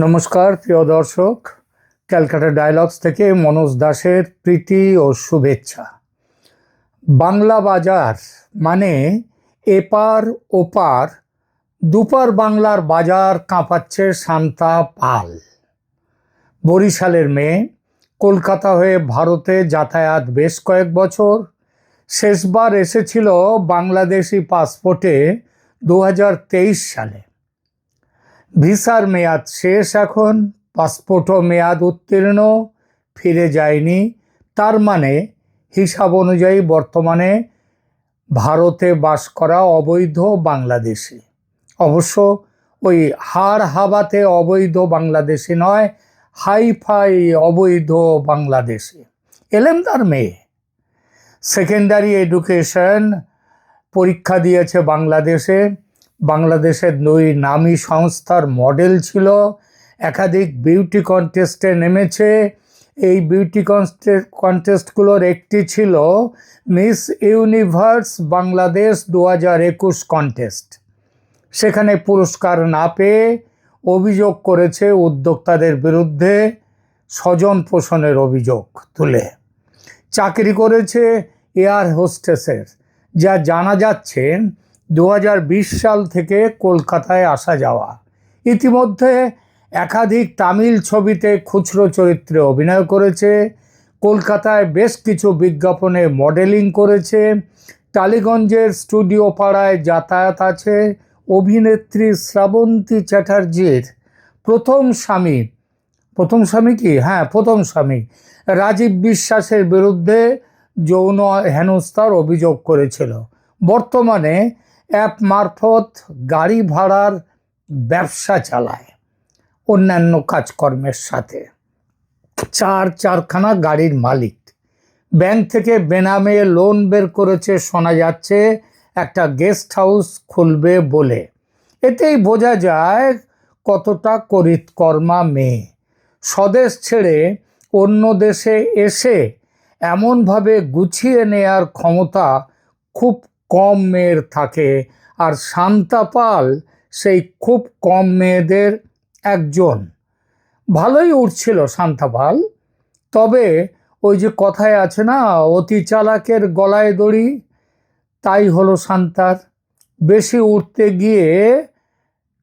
নমস্কার, প্রিয় দর্শক। ক্যালকাটা ডায়ালগস থেকে মনোজ দাসের প্রীতি ও শুভেচ্ছা। বাংলা বাজার মানে এপার ওপার, দুপার বাংলার বাজার কাঁপাচ্ছে শান্তা পাল। বরিশালের মেয়ে, কলকাতা হয়ে ভারতে যাতায়াত বেশ কয়েক বছর। শেষবার এসেছিল বাংলাদেশি পাসপোর্টে দু হাজার তেইশ সালে। ভিসার মেয়াদ শেষ এখন, পাসপোর্টও মেয়াদ উত্তীর্ণ, ফিরে যায়নি। তার মানে হিসাব অনুযায়ী বর্তমানে ভারতে বাস করা অবৈধ বাংলাদেশি। অবশ্য ওই হাড় হাবাতে অবৈধ বাংলাদেশি নয় হাই ফাই অবৈধ বাংলাদেশি। এলেম তার মেয়ে। সেকেন্ডারি এডুকেশন পরীক্ষা দিয়েছে বাংলাদেশে। বাংলাদেশের দুই নামী সংস্থার মডেল ছিল। একাধিক বিউটি কন্টেস্টে নেমেছে। এই বিউটি কন্টেস্ট কন্টেস্টগুলোর একটি ছিল মিস ইউনিভার্স বাংলাদেশ দু হাজার একুশ কন্টেস্ট। সেখানে পুরস্কার না পেয়ে অভিযোগ করেছে উদ্যোক্তাদের বিরুদ্ধে স্বজন পোষণের অভিযোগ তুলে। চাকরি করেছে এয়ার হোস্টেসের, যা জানা যাচ্ছে দু হাজার বিশ সাল থেকে কলকাতায় আসা যাওয়া। ইতিমধ্যে একাধিক তামিল ছবিতে খুচরো চরিত্রে অভিনয় করেছে, কলকাতায় বেশ কিছু বিজ্ঞাপনে মডেলিং করেছে, টালিগঞ্জের স্টুডিও পাড়ায় যাতায়াত আছে, অভিনেত্রী শ্রাবন্তী চ্যাটার্জির প্রথম স্বামী প্রথম স্বামী কি? হ্যাঁ প্রথম স্বামী। রাজীব বিশ্বাসের বিরুদ্ধে যৌন হেনস্থার অভিযোগ করেছিল। বর্তমানে অ্যাপ মারফত গাড়ি ভাড়ার ব্যবসা চালায় অন্যান্য কাজকর্মের সাথে। চার চারখানা গাড়ির মালিক। ব্যাংক থেকে বেনামে লোন বের করেছে শোনা যাচ্ছে, একটা গেস্ট হাউস খুলবে বলে। এতেই বোঝা যায় কতটা করিতকর্মা মেয়ে। স্বদেশ ছেড়ে অন্য দেশে এসে এমনভাবে গুছিয়ে নেয়ার ক্ষমতা খুব কম মেয়ের থাকে আর শান্তা পাল সেই খুব কম মেয়েদের একজন। ভালোই উঠছিল শান্তা পাল। তবে ওই যে কথায় আছে না, অতি চালাকের গলায় দড়ি, তাই হলো শান্তার। বেশি উঠতে গিয়ে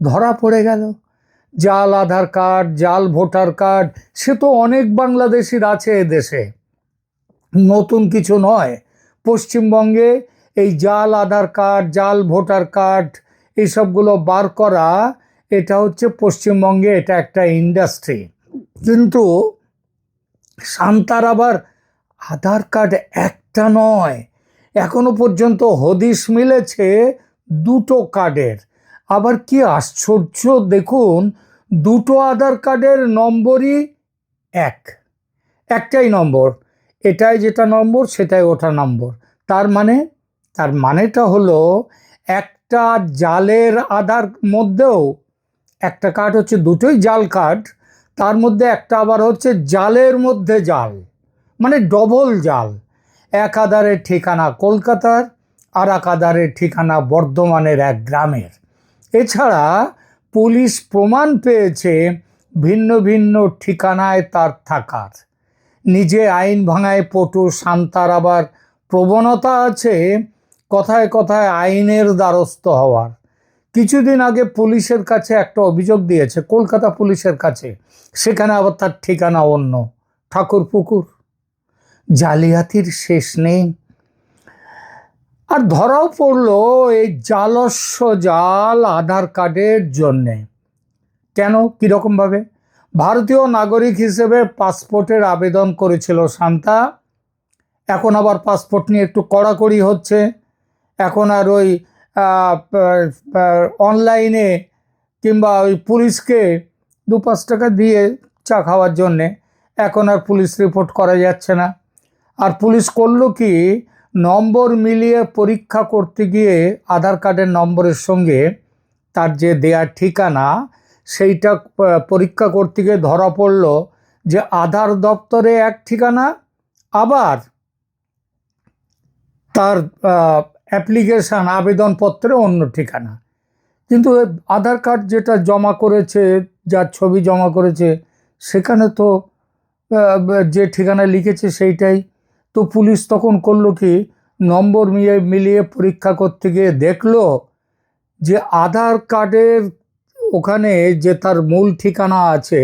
ধরা পড়ে গেল। জাল, আধার কার্ড, জাল, ভোটার কার্ড, সে তো অনেক বাংলাদেশির আছে এদেশে নতুন কিছু নয়। পশ্চিমবঙ্গে এই জাল আধার কার্ড, জাল ভোটার কার্ড এইসবগুলো বার করা, এটা হচ্ছে পশ্চিমবঙ্গে এটা একটা ইন্ডাস্ট্রি কিন্তু শান্তার আবার আধার কার্ড একটা নয়, এখনও পর্যন্ত হদিশ মিলেছে দুটো কার্ডের। আবার কি আশ্চর্য, দেখুন, দুটো আধার কার্ডের নম্বরই এক, একটাই নম্বর। এটাই যেটা নম্বর, সেটাই ওটা নম্বর। তার মানে তার মানেটা হলো একটা জালের আধার মধ্যেও একটা কাঠ হচ্ছে দুটোই জাল কাঠ, তার মধ্যে একটা আবার হচ্ছে জালের মধ্যে জাল মানে ডবল জাল। এক আধারের ঠিকানা কলকাতার, আর এক আধারের ঠিকানা বর্ধমানের এক গ্রামের। এছাড়া পুলিশ প্রমাণ পেয়েছে ভিন্ন ভিন্ন ঠিকানায় তার থাকার। নিজে আইন ভাঙায় পটু শান্তার আবার প্রবণতা আছে কথায় কথায় আইনের দ্বারস্থ হওয়ার। কিছুদিন আগে পুলিশের কাছে একটা অভিযোগ দিয়েছে, কলকাতা পুলিশের কাছে। সেখানে আবার তার ঠিকানা অন্য ঠাকুর পুকুর জালিয়াতির শেষ নেই। আর ধরাও পড়ল এই জালস্য জাল আধার কার্ডের জন্যে। কেন? কীরকমভাবে? ভারতীয় নাগরিক হিসেবে পাসপোর্টের আবেদন করেছিল শান্তা। এখন আবার পাসপোর্ট নিয়ে একটু কড়াকড়ি হচ্ছে। এখন আর ওই অনলাইনে কিংবা ওই পুলিশকে দু পাঁচ টাকা দিয়ে চা খাওয়ার জন্যে এখন আর পুলিশ রিপোর্ট করা যাচ্ছে না। আর পুলিশ করল কি, নম্বর মিলিয়ে পরীক্ষা করতে গিয়ে আধার কার্ডের নম্বরের সঙ্গে তার যে দেয়ার ঠিকানা, সেইটা পরীক্ষা করতে গিয়ে ধরা পড়ল যে আধার দপ্তরে এক ঠিকানা, আবার তার অ্যাপ্লিকেশান আবেদনপত্রে অন্য ঠিকানা। কিন্তু আধার কার্ড যেটা জমা করেছে যার ছবি জমা করেছে, সেখানে তো যে ঠিকানা লিখেছে সেইটাই। তো পুলিশ তখন করল কি, নম্বর মিলিয়ে মিলিয়ে পরীক্ষা করতে গিয়ে দেখল যে আধার কার্ডের ওখানে যে তার মূল ঠিকানা আছে,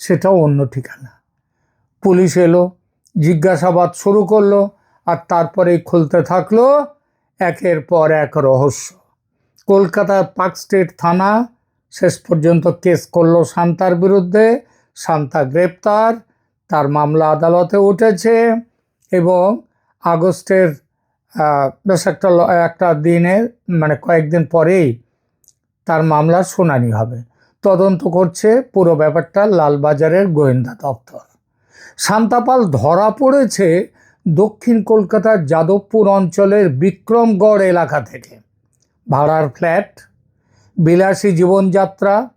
সেটাও অন্য ঠিকানা। পুলিশ এলো, জিজ্ঞাসাবাদ শুরু করল আর তারপরে খুলতে থাকল একের পর এক রহস্য। কলকাতার পার্ক স্ট্রিট থানা শেষ পর্যন্ত কেস করল শান্তার বিরুদ্ধে। শান্তা গ্রেপ্তার, তার মামলা আদালতে উঠেছে এবং আগস্টের বেশ একটা একটা দিনে মানে কয়েকদিন পরেই তার মামলার শুনানি হবে। তদন্ত করছে পুরো ব্যাপারটা লালবাজারের গোয়েন্দা দপ্তর। শান্তাপাল ধরা পড়েছে দক্ষিণ কলকাতার যাদবপুর অঞ্চলের বিক্রমগড় এলাকা থেকে। ভাড়ার ফ্ল্যাট, বিলাসী জীবনযাত্রা,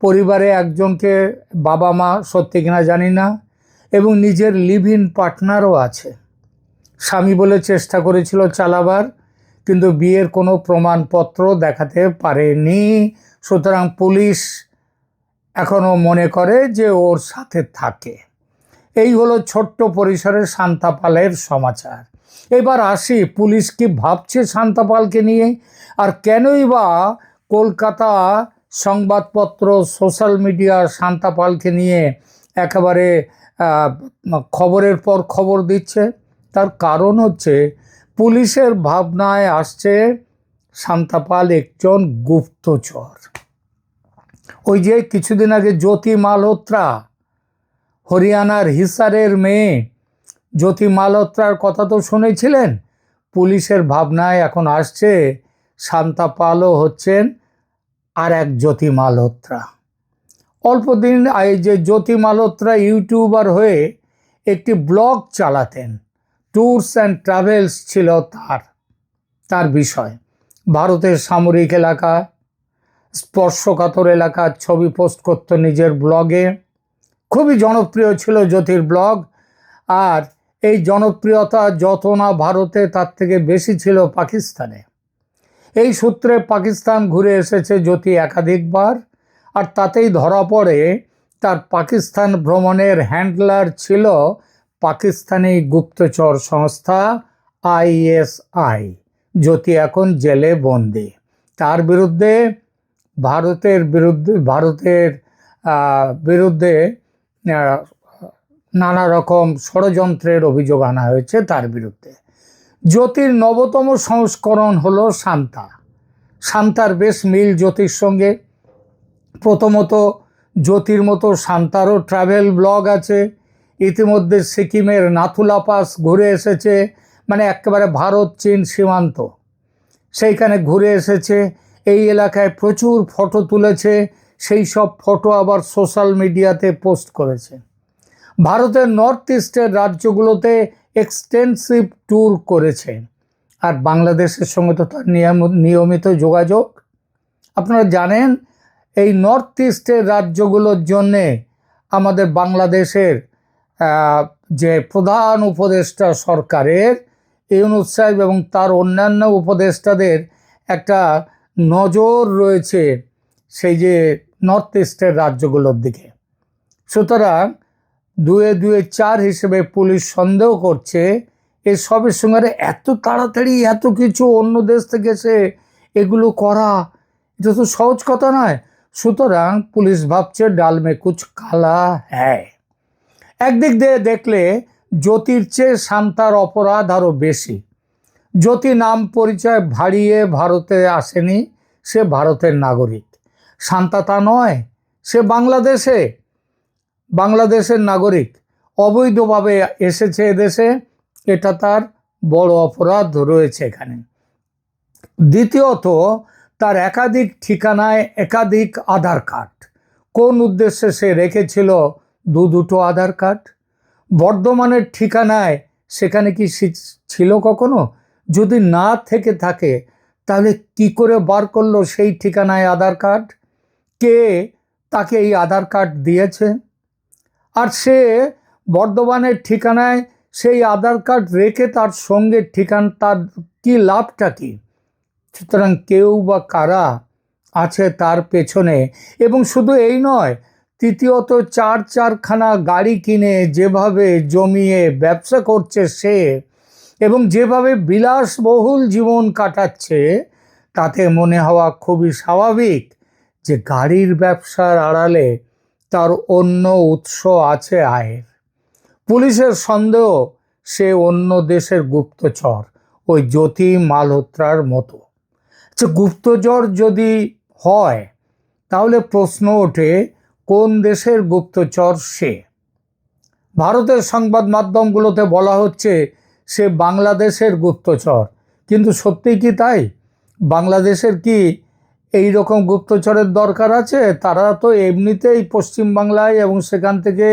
পরিবারে একজনকে বাবা মা সত্যি কিনা জানি না, এবং নিজের লিভ ইন পার্টনারও আছে। স্বামী বলে চেষ্টা করেছিল চালাবার, কিন্তু বিয়ের কোনো প্রমাণপত্র দেখাতে পারেনি। সুতরাং পুলিশ এখনও মনে করে যে ওর সাথে থাকে। এই হলো ছোট্ট পরিসরের শান্তাপালের সমাচার। এবার আসি পুলিশ কি ভাবছে শান্তাপালকে নিয়ে? আর কেনই বা কলকাতা সংবাদপত্র, সোশ্যাল মিডিয়া শান্তাপালকে নিয়ে একেবারে খবরের পর খবর দিচ্ছে? তার কারণ হচ্ছে পুলিশের ভাবনায় আসছে শান্তাপাল একজন গুপ্তচর। ওই যে কিছুদিন আগে জ্যোতি মালহোত্রা হরিয়ানার হিসারের মেয়ে জ্যোতি মালহোত্রার কথা তো শুনেছিলেন। পুলিশের ভাবনায় এখন আসছে, শান্তা পালও হচ্ছেন আর এক জ্যোতি মালহোত্রা অল্প দিন এই যে জ্যোতি মালহোত্রা ইউটিউবার হয়ে একটি ব্লগ চালাতেন, ট্যুরস অ্যান্ড ট্রাভেলস ছিল তার তার বিষয়। ভারতের সামরিক এলাকা, স্পর্শকাতর এলাকার ছবি পোস্ট করত নিজের ব্লগে। খুবই জনপ্রিয় ছিল জ্যোতির ব্লগ। আর এই জনপ্রিয়তা যত না ভারতে তার থেকে বেশি ছিল পাকিস্তানে। এই সূত্রে পাকিস্তান ঘুরে এসেছে জ্যোতি একাধিকবার। আর তাতেই ধরা পড়ে, তার পাকিস্তান ভ্রমণের হ্যান্ডলার ছিল পাকিস্তানি গুপ্তচর সংস্থা আইএসআই। জ্যোতি এখন জেলে বন্দি। তার বিরুদ্ধে, ভারতের বিরুদ্ধে ভারতের বিরুদ্ধে নানা রকম ষড়যন্ত্রের অভিযোগ আনা হয়েছে তার বিরুদ্ধে। জ্যোতির নবতম সংস্করণ হলো শান্তা। শান্তার বেশ মিল জ্যোতির সঙ্গে। প্রথমত জ্যোতির মতো শান্তারও ট্রাভেল ব্লগ আছে। ইতিমধ্যে সিকিমের নাথুলা পাস ঘুরে এসেছে। মানে একেবারে ভারত, চীন সীমান্ত। সেইখানে ঘুরে এসেছে। এই এলাকায় প্রচুর ফটো তুলেছে। সেই সব ফটো আবার সোশ্যাল মিডিয়াতে পোস্ট করেছে। ভারতের নর্থ ইস্টের রাজ্যগুলোতে এক্সটেন্সিভ ট্যুর করেছে। আর বাংলাদেশের সঙ্গে তো তার নিয়ম- নিয়মিত যোগাযোগ। আপনারা জানেন, এই নর্থ ইস্টের রাজ্যগুলোর জন্যে আমাদের বাংলাদেশের যে প্রধান উপদেষ্টা সরকারের, ইউনুস সাহেব এবং তার অন্যান্য উপদেষ্টাদের একটা নজর রয়েছে। সেই যে নর্থ ইস্টের রাজ্যগুলোর দিকে। সুতরাং দুয়ে দুয়ে চার হিসেবে পুলিশ সন্দেহ করছে এই সবের সঙ্গে এত তাড়াতাড়ি এত কিছু অন্য দেশ থেকে এসে এগুলো করা, এটা তো সহজ কথা নয়। সুতরাং পুলিশ ভাবছে ডাল মে কুচ কালা হ্যায়। একদিক দিয়ে দেখলে জ্যোতির চেয়ে শান্তার অপরাধ আরও বেশি। জ্যোতি নাম পরিচয় ভাড়িয়ে ভারতে আসেনি, সে ভারতের নাগরিক। শান্তা তা নয়, সে বাংলাদেশে, বাংলাদেশের নাগরিক। অবৈধভাবে এসেছে এদেশে, এটা তার বড় অপরাধ রয়েছে এখানে। দ্বিতীয়ত, তার একাধিক ঠিকানায় একাধিক আধার কার্ড। কোন উদ্দেশ্যে সে রেখেছিল দু দুটো আধার কার্ড? বর্ধমানের ঠিকানায় সেখানে কি ছিল কখনো? যদি না থেকে থাকে, তাহলে কি করে বার করল সেই ঠিকানায় আধার কার্ড? কে তাকে এই আধার কার্ড দিয়েছে? আর সে বর্ধমানের ঠিকানায় সেই আধার কার্ড রেখে তার সঙ্গে ঠিকানা, তার কি লাভটা কী? সুতরাং কেউ বা কারা আছে তার পেছনে? এবং শুধু এই নয়, তৃতীয়ত চার চারখানা গাড়ি কিনে যেভাবে জমিয়ে ব্যবসা করছে সে এবং যেভাবে বিলাসবহুল জীবন কাটাচ্ছে, তাতে মনে হওয়া খুবই স্বাভাবিক। যে গাড়ির ব্যবসার আড়ালে তার অন্য উৎস আছে আয়ের। পুলিশের সন্দেহ, সে অন্য দেশের গুপ্তচর, ওই জ্যোতি মালহোত্রার মতো। আচ্ছা গুপ্তচর যদি হয়, তাহলে প্রশ্ন ওঠে, কোন দেশের গুপ্তচর সে? ভারতের সংবাদ মাধ্যমগুলোতে বলা হচ্ছে, সে বাংলাদেশের গুপ্তচর। কিন্তু সত্যিই কি তাই? বাংলাদেশের কি এই রকম গুপ্তচরের দরকার আছে, তারা তো এমনিতেই পশ্চিমবাংলায় এবং সেখান থেকে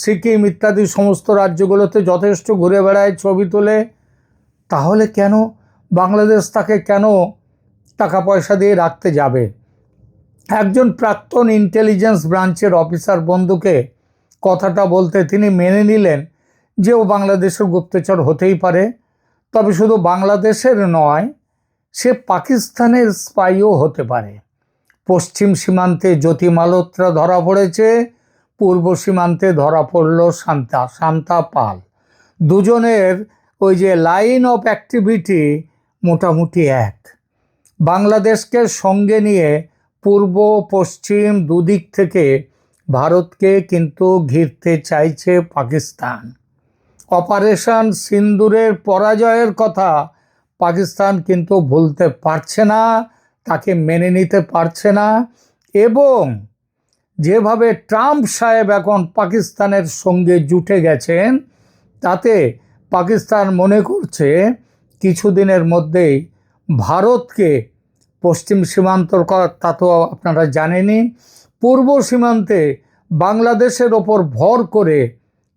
সিকিম ইত্যাদি সমস্ত রাজ্যগুলোতে যথেষ্ট ঘুরে বেড়ায় ছবি তোলে। তাহলে কেন বাংলাদেশ তাকে কেন টাকা পয়সা দিয়ে রাখতে যাবে? একজন প্রাক্তন ইন্টেলিজেন্স ব্রাঞ্চের অফিসার বন্ধুকে কথাটা বলতে তিনি মেনে নিলেন যে ও বাংলাদেশের গুপ্তচর হতেই পারে। তবে শুধু বাংলাদেশের নয় সে পাকিস্তানের স্পাইও হতে পারে। পশ্চিম সীমান্তে জ্যোতি মালহোত্রা ধরা পড়েছে, পূর্ব সীমান্তে ধরা পড়ল শান্তা শান্তা পাল। দুজনের ওই যে লাইন অফ অ্যাক্টিভিটি মোটামুটি এক। বাংলাদেশকে সঙ্গে নিয়ে পূর্ব, পশ্চিম দুদিক থেকে ভারতকে কিন্তু ঘিরতে চাইছে পাকিস্তান। অপারেশন সিন্দুরের পরাজয়ের কথা পাকিস্তান কিন্তু ভুলতে পারছে না, তাকে মেনে নিতে পারছে না এবং যেভাবে ট্রাম্প সাহেব এখন পাকিস্তানের সঙ্গে জুটে গেছেন, তাতে পাকিস্তান মনে করছে কিছুদিনের মধ্যেই ভারতকে পশ্চিম সীমান্তর তা তো আপনারা জানেনই, পূর্ব সীমান্তে বাংলাদেশের ওপর ভর করে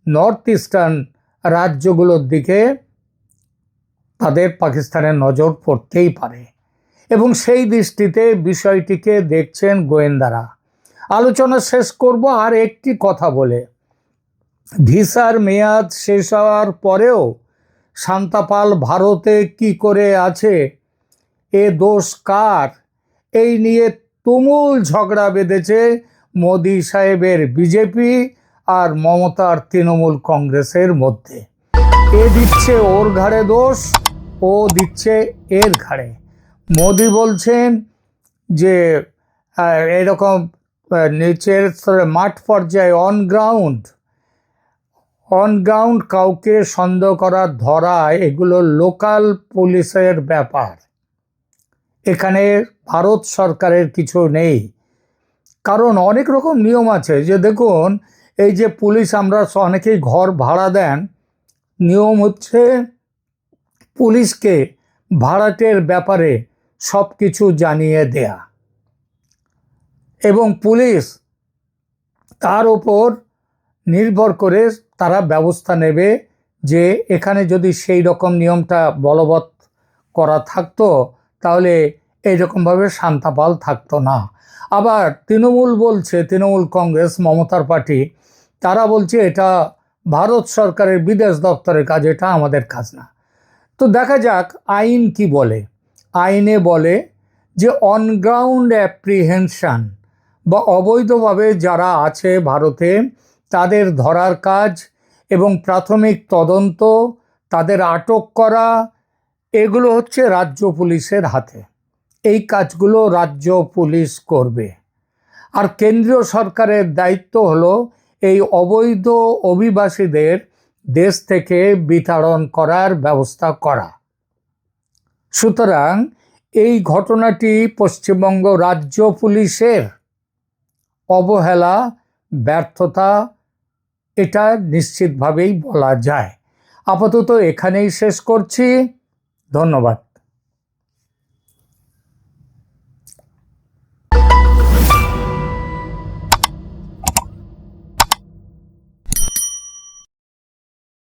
নর্থ ইস্টার্ন রাজ্যগুলোর দিকে তাদের পাকিস্তানের নজর পড়তেই পারে। এবং সেই দৃষ্টিতে বিষয়টিকে দেখছেন গোয়েন্দারা। আলোচনা শেষ করব আর একটি কথা বলে। ভিসার মেয়াদ শেষ হওয়ার পরেও শান্তাপাল ভারতে কি করে আছে, এ দোষ কার? এই নিয়ে তুমুল ঝগড়া বেঁধেছে মোদি সাহেবের বিজেপি আর মমতার তৃণমূল কংগ্রেসের মধ্যে। এ দিচ্ছে ওর ঘাড়ে দোষ ও দিচ্ছে এর ঘাড়ে। মোদি বলছেন যে এরকম নিচের স্তরে মাঠ পর্যায়ে অন গ্রাউন্ড অন গ্রাউন্ড কাউকে সন্দেহ করা ধরা এগুলো লোকাল পুলিশের ব্যাপার। এখানে ভারত সরকারের কিছু নেই। কারণ অনেক রকম নিয়ম আছে। যে দেখুন, এই যে পুলিশ আমরা অনেকেই ঘর ভাড়া দেন, নিয়ম হচ্ছে পুলিশকে ভাড়াটের ব্যাপারে সব কিছু জানিয়ে দেয়া। এবং পুলিশ তার ওপর নির্ভর করে তারা ব্যবস্থা নেবে যে এখানে যদি সেই রকম নিয়মটা বলবৎ করা থাকতো, তাহলে এইরকমভাবে শান্তাপাল থাকতো না। আবার তৃণমূল বলছে, তৃণমূল কংগ্রেস, মমতার পার্টি, তারা বলছে, এটা ভারত সরকারের বিদেশ দপ্তরের কাজ, এটা আমাদের কাজ না। তো দেখা যাক আইন কি বলে। আইনে বলে যে অনগ্রাউন্ড অ্যাপ্রিহেনশন বা অবৈধভাবে যারা আছে ভারতে, তাদের ধরার কাজ এবং প্রাথমিক তদন্ত, তাদের আটক করা, এগুলো হচ্ছে রাজ্য পুলিশের হাতে। এই কাজগুলো রাজ্য পুলিশ করবে। আর কেন্দ্রীয় সরকারের দায়িত্ব হলো এই অবৈধ অভিবাসীদের দেশ থেকে বিতাড়ন করার ব্যবস্থা করা। সুতরাং এই ঘটনাটি পশ্চিমবঙ্গ রাজ্য পুলিশের অবহেলা, ব্যর্থতা, এটা নিশ্চিতভাবেই বলা যায়। আপাতত এখানেই শেষ করছি। ধন্যবাদ।